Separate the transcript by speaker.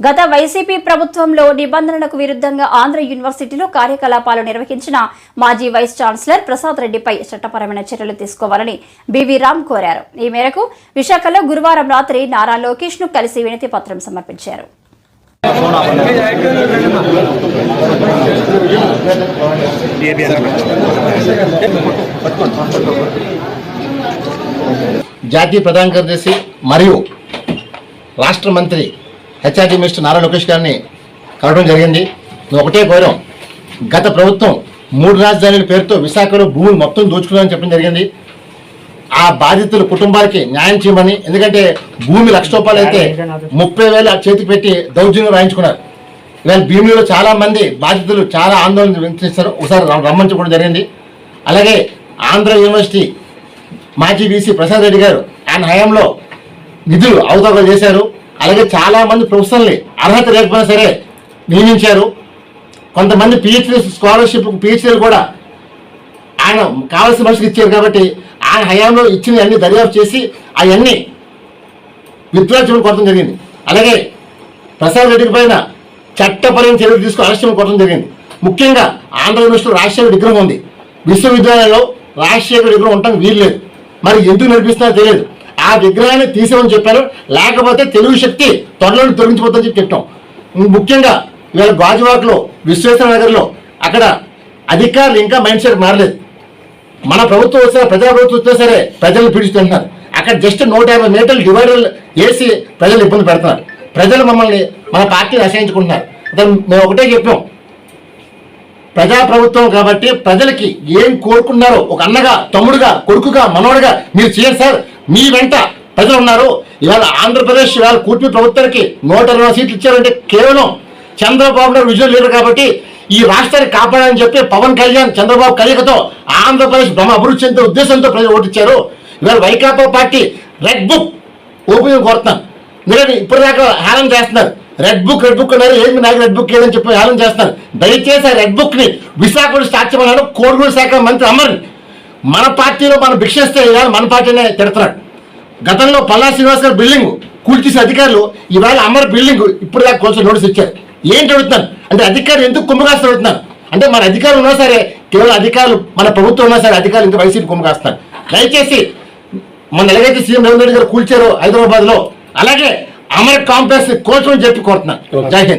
Speaker 1: గత వైసీపీ ప్రభుత్వంలో నిబంధనలకు విరుద్ధంగా ఆంధ్ర యూనివర్సిటీలో కార్యకలాపాలు నిర్వహించిన మాజీ వైస్ ఛాన్సలర్ ప్రసాద్ రెడ్డిపై చట్టపరమైన చర్యలు తీసుకోవాలని బివి రామ్ కోరారు. ఈ మేరకు విశాఖలో గురువారం రాత్రి నారా లోకేష్ను కలిసి వినతి పత్రం సమర్పించారు.
Speaker 2: జాతీయ ప్రధాన కార్యదర్శి మరియు రాష్ట్ర మంత్రి హెచ్ఆర్టీ మినిస్టర్ నారా లోకేష్ గారిని కలవడం జరిగింది. ఒకటే కోరం గత ప్రభుత్వం మూడు రాజధానుల పేరుతో విశాఖలో భూములు మొత్తం దోచుకున్నామని చెప్పడం జరిగింది. ఆ బాధితుల కుటుంబాలకి న్యాయం చేయమని ఎందుకంటే భూమి లక్ష రూపాయలు అయితే ముప్పై వేలు ఆ చేతికి పెట్టి దౌర్జన్యం రాయించుకున్నారు. ఇవాళ భీమిలో చాలా మంది బాధితులు చాలా ఆందోళన వ్యక్తిస్తారు ఒకసారి రమ్- జరిగింది. అలాగే ఆంధ్ర యూనివర్సిటీ మాజీ వీసీ ప్రసాద్ రెడ్డి గారు ఆయన హయాంలో నిధులు అవతవకలు చేశారు. అలాగే చాలా మంది ప్రొఫెసర్ని అర్హత లేకపోయినా సరే నియమించారు. కొంతమంది పిహెచ్డి స్కాలర్షిప్ పిహెచ్డీలు కూడా ఆయన కావాల్సిన మనిషికి ఇచ్చారు కాబట్టి ఆయన హయాంలో ఇచ్చిన అన్ని దర్యాప్తు చేసి అవన్నీ విత్డ్రా చేయడం కొట్టడం జరిగింది. అలాగే ప్రసాద్ రెడ్డి పైన చట్టపరమైన చర్యలు తీసుకుని అరెస్ట్ కొట్టడం జరిగింది. ముఖ్యంగా ఆంధ్ర యూనివర్సిటీలో రాజశేఖర విగ్రహం ఉంది. విశ్వవిద్యాలయంలో రాజశేఖర విగ్రహం ఉండటం వీలు లేదు. మరి ఎందుకు నడిపిస్తున్నారో తెలియదు. ఆ విగ్రహాన్ని తీసేమని చెప్పారు. లేకపోతే తెలుగు శక్తి త్వరలో తొలగించిపోతుందని చెప్పి చెప్పాం. ముఖ్యంగా ఇవాళ గాజువాకలో విశ్వేశ్వర నగర్లో అక్కడ అధికారులు ఇంకా మైండ్ సెట్ మారలేదు. మన ప్రభుత్వం వచ్చినా ప్రజా ప్రభుత్వం వచ్చినా సరే ప్రజలు పీడిస్తున్నారు అక్కడ జస్ట్ నూట యాభై మీటర్లు డివైడర్లు వేసి ప్రజలు ఇబ్బంది పెడుతున్నారు. ప్రజలు మమ్మల్ని మన పార్టీని అసహించుకుంటున్నారు. అతను మేము ఒకటే చెప్పాం. ప్రజా ప్రభుత్వం కాబట్టి ప్రజలకి ఏం కోరుకున్నారో ఒక అన్నగా తమ్ముడుగా కొడుకుగా మనోడుగా మీరు చేయండి సార్. మీ వెంట ప్రజలు ఉన్నారు. ఇవాళ ఆంధ్రప్రదేశ్ ఇవాళ కూటమి ప్రభుత్వానికి నూట ఇరవై సీట్లు ఇచ్చారంటే కేవలం చంద్రబాబు నాయుడు విజయం లేరు కాబట్టి ఈ రాష్ట్రాన్ని కాపాడాలని చెప్పి పవన్ కళ్యాణ్ చంద్రబాబు కలయికతో ఆంధ్రప్రదేశ్ బ్రహ్మ అభివృద్ధి చెందే ఉద్దేశంతో ప్రజలు ఓటిచ్చారు ఇవాళ Vaikapa party red book open కోరుతున్నాను ఇప్పుడు ఇప్పటిదాకా హేళన చేస్తున్నారు? రెడ్ బుక్ రెడ్ బుక్ అన్నారు. ఏంటి నాకు రెడ్ బుక్ ఏదని చెప్పి హేళన చేస్తున్నారు? దయచేసి ఆ రెడ్ బుక్ని స్టార్ట్ చేయమన్నాడు కోడుగూరు శాఖ మంత్రి అమర్ మన పార్టీలో మనం భిక్షిస్తే ఇవాళ మన పార్టీనే తిడుతున్నాడు గతంలో పల్లా శ్రీనివాస్ గారు బిల్డింగ్ కూల్చేసే అధికారులు ఇవాళ అమర్ బిల్డింగ్ ఇప్పుడు దాకా కొంచెం నోటీస్ ఇచ్చారు. ఏంటి అడుగుతున్నాను అంటే అధికారులు ఎందుకు కుమ్మకాస్తూ అడుగుతున్నారు అంటే మన అధికారులు ఉన్నా సరే కేవలం అధికారులు మన ప్రభుత్వం ఉన్నా సరే అధికారులు ఇంకా వైసీపీ కుమ్మకాస్తారు దయచేసి మన ఎలాగైతే సీఎం రేవంత్ రెడ్డి గారు కూల్చారో హైదరాబాద్లో అలాగే అమర్ కాంప్లెక్స్ కోచమని చెప్పి కోరుతున్నాను. జై హింద్.